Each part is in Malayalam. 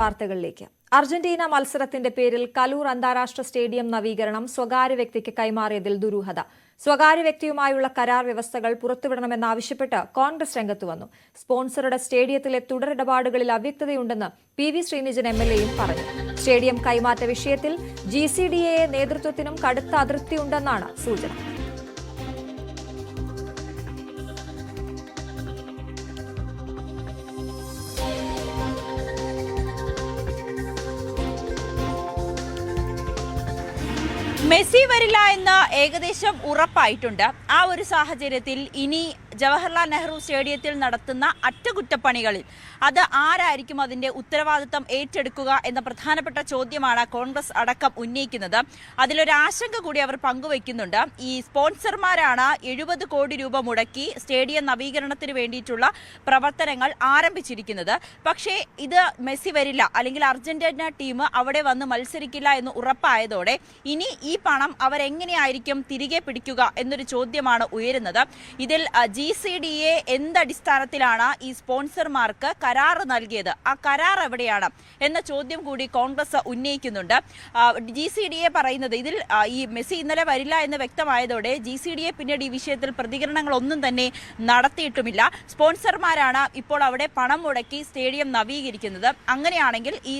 വാർത്തകളിലേക്ക്. അർജന്റീന മത്സരത്തിന്റെ പേരിൽ കലൂർ അന്താരാഷ്ട്ര സ്റ്റേഡിയം നവീകരണം സ്വകാര്യ വ്യക്തിക്ക് കൈമാറിയതിൽ ദുരൂഹത. സ്വകാര്യ വ്യക്തിയുമായുള്ള കരാർ വ്യവസ്ഥകൾ പുറത്തുവിടണമെന്നാവശ്യപ്പെട്ട് കോൺഗ്രസ് രംഗത്ത് വന്നു. സ്പോൺസറുടെ സ്റ്റേഡിയത്തിലെ തുടരിടപാടുകളിൽ അവ്യക്തതയുണ്ടെന്ന് P V Sreenijan M L എയും പറഞ്ഞു. സ്റ്റേഡിയം കൈമാറ്റ വിഷയത്തിൽ ജി സി ഡി എ നേതൃത്വത്തിനും കടുത്ത അതൃപ്തിയുണ്ടെന്നാണ് സൂചന. മെസ്സി വരില്ല എന്ന് ഏകദേശം ഉറപ്പായിട്ടുണ്ട്. ആ ഒരു സാഹചര്യത്തിൽ ഇനി ജവഹർലാൽ നെഹ്റു സ്റ്റേഡിയത്തിൽ നടത്തുന്ന അറ്റകുറ്റപ്പണികളിൽ അത് ആരായിരിക്കും അതിന്റെ ഉത്തരവാദിത്തം ഏറ്റെടുക്കുക എന്ന പ്രധാനപ്പെട്ട ചോദ്യമാണ് കോൺഗ്രസ് അടക്കം ഉന്നയിക്കുന്നത്. അതിലൊരു ആശങ്ക കൂടി അവർ പങ്കുവയ്ക്കുന്നുണ്ട്. ഈ സ്പോൺസർമാരാണ് എഴുപത് കോടി രൂപ മുടക്കി സ്റ്റേഡിയം നവീകരണത്തിന് വേണ്ടിയിട്ടുള്ള പ്രവർത്തനങ്ങൾ ആരംഭിച്ചിരിക്കുന്നത്. പക്ഷേ ഇത് മെസ്സി വരില്ല. അല്ലെങ്കിൽ അർജന്റീന ടീം അവിടെ വന്ന് മത്സരിക്കില്ല എന്ന് ഉറപ്പായതോടെ ഇനി ഈ പണം അവരെങ്ങനെയായിരിക്കും തിരികെ പിടിക്കുക എന്നൊരു ചോദ്യമാണ് ഉയരുന്നത്. ഇതിൽ ജി സി ഡി എ എന്തടിസ്ഥാനത്തിലാണ് ഈ സ്പോൺസർമാർക്ക് കരാർ നൽകിയത്? ആ കരാർ എവിടെയാണ്? എന്ന ചോദ്യം കൂടി കോൺഗ്രസ് ഉന്നയിക്കുന്നുണ്ട്. ജി സി ഡി എ പറയുന്നത് ഇതിൽ ഈ മെസ്സി ഇന്നലെ വരില്ല എന്ന് വ്യക്തമായതോടെ ജി സി ഡി എ പിന്നീട് ഈ വിഷയത്തിൽ പ്രതികരണങ്ങളൊന്നും തന്നെ നടത്തിയിട്ടുമില്ല. സ്പോൺസർമാരാണ് ഇപ്പോൾ അവിടെ പണം മുടക്കി സ്റ്റേഡിയം നവീകരിക്കുന്നത്. അങ്ങനെയാണെങ്കിൽ ഈ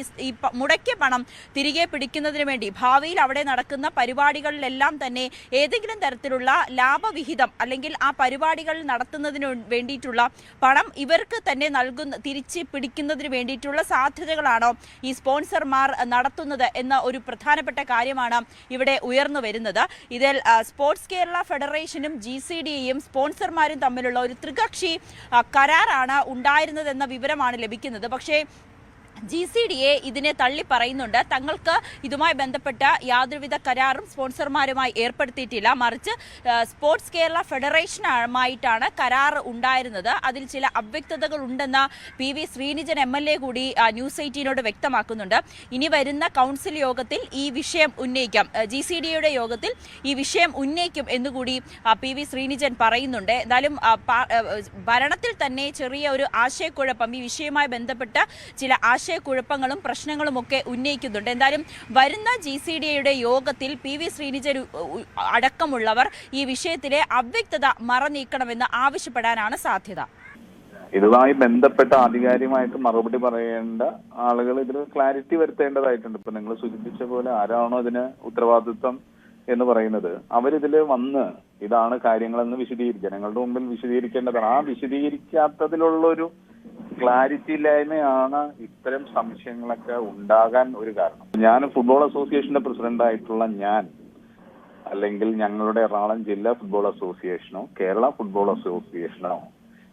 മുടക്കിയ പണം തിരികെ പിടിക്കുന്നതിന് വേണ്ടി ഭാവിയിൽ അവിടെ നടക്കുന്ന പരിപാടികളിലെല്ലാം തന്നെ ഏതെങ്കിലും തരത്തിലുള്ള ലാഭവിഹിതം അല്ലെങ്കിൽ ആ പരിപാടികൾ നടത്തുന്നതിന് വേണ്ടിയിട്ടുള്ള പണം ഇവർക്ക് തന്നെ നൽകുന്ന തിരിച്ച് പിടിക്കുന്നതിന് വേണ്ടിയിട്ടുള്ള സാധ്യതകളാണോ ഈ സ്പോൺസർമാർ നടത്തുന്നത് എന്ന ഒരു പ്രധാനപ്പെട്ട കാര്യമാണ് ഇവിടെ ഉയർന്നു വരുന്നത്. ഇതിൽ സ്പോർട്സ് കേരള ഫെഡറേഷനും ജി സി ഡിയും സ്പോൺസർമാരും തമ്മിലുള്ള ഒരു ത്രികക്ഷി കരാറാണ് ഉണ്ടായിരുന്നതെന്ന വിവരമാണ് ലഭിക്കുന്നത്. പക്ഷേ ജി സി ഡി എ ഇതിനെ തള്ളി പറയുന്നുണ്ട്. തങ്ങൾക്ക് ഇതുമായി ബന്ധപ്പെട്ട യാതൊരുവിധ കരാറും സ്പോൺസർമാരുമായി ഏർപ്പെടുത്തിയിട്ടില്ല. മറിച്ച് സ്പോർട്സ് കേരള ഫെഡറേഷനുമായിട്ടാണ് കരാർ ഉണ്ടായിരുന്നത്. അതിൽ ചില അവ്യക്തതകൾ ഉണ്ടെന്ന് P V Sreenijan M L A കൂടി ന്യൂസ് എയ്റ്റീനോട് വ്യക്തമാക്കുന്നുണ്ട്. ഇനി വരുന്ന കൗൺസിൽ യോഗത്തിൽ ഈ വിഷയം ഉന്നയിക്കാം. ജി സി ഡി എയുടെ യോഗത്തിൽ ഈ വിഷയം ഉന്നയിക്കും എന്നുകൂടി പി വി ശ്രീനിജൻ പറയുന്നുണ്ട്. ആ, ഭരണത്തിൽ തന്നെ ചെറിയ ഒരു ആശയക്കുഴപ്പം ഈ വിഷയവുമായി ബന്ധപ്പെട്ട ചില ആശയക്കുഴപ്പങ്ങളും പ്രശ്നങ്ങളും ഒക്കെ ഉന്നയിക്കുന്നുണ്ട്. എന്തായാലും വരുന്ന ജി സി ഡി എയുടെ യോഗത്തിൽ പി വി ശ്രീനിജൻ അടക്കമുള്ളവർ ഈ വിഷയത്തിലെ അവ്യക്തത മറനീക്കണമെന്ന് ആവശ്യപ്പെടാനാണ് സാധ്യത. ഇതുമായി ബന്ധപ്പെട്ട ആധികാരികമായിട്ട് മറുപടി പറയേണ്ട ആളുകൾ ഇതിൽ ക്ലാരിറ്റി വരുത്തേണ്ടതായിട്ടുണ്ട്. ഇപ്പൊ നിങ്ങൾ സൂചിപ്പിച്ച പോലെ ആരാണോ ഇതിന് ഉത്തരവാദിത്വം എന്ന് പറയുന്നത്. അവരിതിൽ വന്ന് ഇതാണ് കാര്യങ്ങളെന്ന് വിശദീകരിക്കുക. ജനങ്ങളുടെ മുമ്പിൽ വിശദീകരിക്കേണ്ടതാണ്. ആ വിശദീകരിക്കാത്തതിലുള്ള ഒരു ക്ലാരിറ്റി ഇല്ലായ്മയാണ് ഇത്തരം സംശയങ്ങളൊക്കെ ഉണ്ടാകാൻ ഒരു കാരണം. ഞാൻ ഫുട്ബോൾ അസോസിയേഷന്റെ പ്രസിഡന്റ് ആയിട്ടുള്ള ഞാൻ അല്ലെങ്കിൽ ഞങ്ങളുടെ എറണാകുളം ജില്ലാ ഫുട്ബോൾ അസോസിയേഷനോ കേരള ഫുട്ബോൾ അസോസിയേഷനോ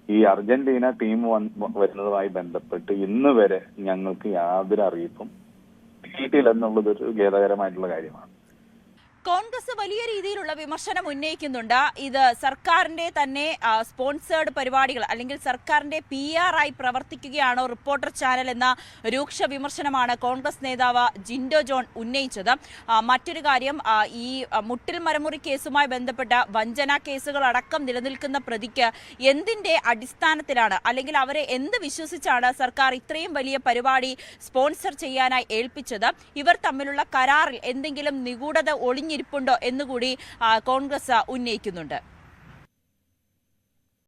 ഈ അർജന്റീന ടീം വരുന്നതുമായി ബന്ധപ്പെട്ട് ഇന്ന് വരെ ഞങ്ങൾക്ക് യാതൊരു അറിയിപ്പും കിട്ടിയില്ല എന്നുള്ളത് ഒരു ഖേദകരമായിട്ടുള്ള കാര്യമാണ്. കോൺഗ്രസ് വലിയ രീതിയിലുള്ള വിമർശനം ഉന്നയിക്കുന്നുണ്ട്. ഇത് സർക്കാരിന്റെ തന്നെ സ്പോൺസേഡ് പരിപാടികൾ അല്ലെങ്കിൽ സർക്കാരിന്റെ പി ആയി പ്രവർത്തിക്കുകയാണോ റിപ്പോർട്ടർ ചാനൽ എന്ന രൂക്ഷ വിമർശനമാണ് കോൺഗ്രസ് നേതാവ് ജിൻഡോ ജോൺ ഉന്നയിച്ചത്. മറ്റൊരു കാര്യം ഈ മുട്ടിൽ മരമുറി കേസുമായി ബന്ധപ്പെട്ട വഞ്ചന കേസുകൾ അടക്കം നിലനിൽക്കുന്ന പ്രതിക്ക് എന്തിന്റെ അടിസ്ഥാനത്തിലാണ്? അല്ലെങ്കിൽ അവരെ എന്ത് വിശ്വസിച്ചാണ് സർക്കാർ ഇത്രയും വലിയ പരിപാടി സ്പോൺസർ ചെയ്യാനായി ഏൽപ്പിച്ചത്? ഇവർ തമ്മിലുള്ള കരാറിൽ എന്തെങ്കിലും നിഗൂഢത ഒളിഞ്ഞിരിപ്പുണ്ടോ എന്നുകൂടി കോൺഗ്രസ് ഉന്നയിക്കുന്നുണ്ട്.